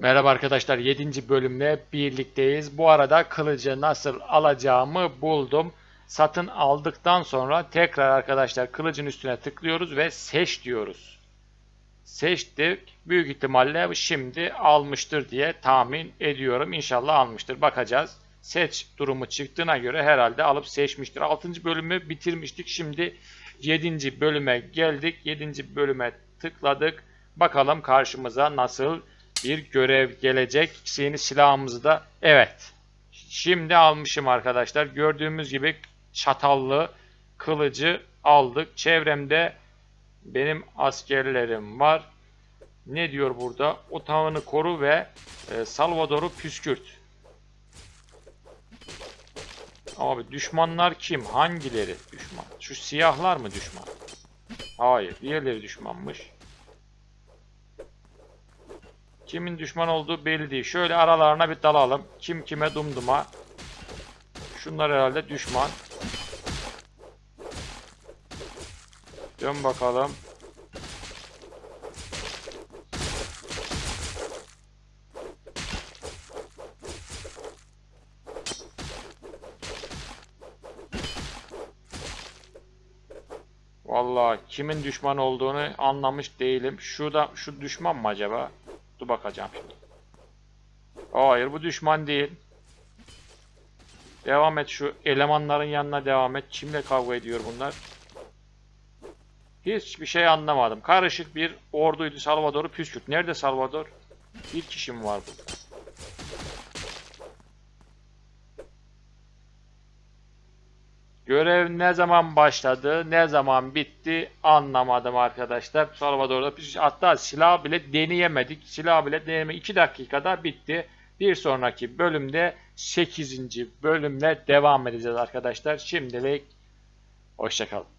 Merhaba arkadaşlar 7. bölümle birlikteyiz. Bu arada kılıcı nasıl alacağımı buldum. Satın aldıktan sonra tekrar arkadaşlar kılıcın üstüne tıklıyoruz ve seç diyoruz. Seçtik. Büyük ihtimalle şimdi almıştır diye tahmin ediyorum. İnşallah almıştır. Bakacağız. Seç durumu çıktığına göre herhalde alıp seçmiştir. 6. bölümü bitirmiştik. Şimdi 7. bölüme geldik. 7. bölüme tıkladık. Bakalım karşımıza nasıl bir görev gelecek. Yeni silahımızı da evet. Şimdi almışım arkadaşlar. Gördüğümüz gibi çatallı kılıcı aldık. Çevremde benim askerlerim var. Ne diyor burada? Otağını koru ve e, Salvador'u püskürt. Abi düşmanlar kim? Hangileri düşman? Şu siyahlar mı düşman? Hayır. Diğerleri düşmanmış. Kimin düşman olduğu belli değil. Şöyle aralarına bir dalalım. Kim kime dumduma. Şunlar herhalde düşman. Dön bakalım. Vallahi kimin düşman olduğunu anlamış değilim. Şurada şu düşman mı acaba? Dur bakacağım şimdi. Hayır bu düşman değil. Devam et şu elemanların yanına devam et. Kimle kavga ediyor bunlar? Hiçbir şey anlamadım. Karışık bir orduydu Salvador'u püskürt. Nerede Salvador? Bir kişi mi var burada? Görev ne zaman başladı, ne zaman bitti anlamadım arkadaşlar. Salvador'da püskürt. Hatta silah bile deneyemedik. Silah bile deneme 2 dakikada bitti. Bir sonraki bölümde 8. bölümle devam edeceğiz arkadaşlar. Şimdilik hoşçakalın.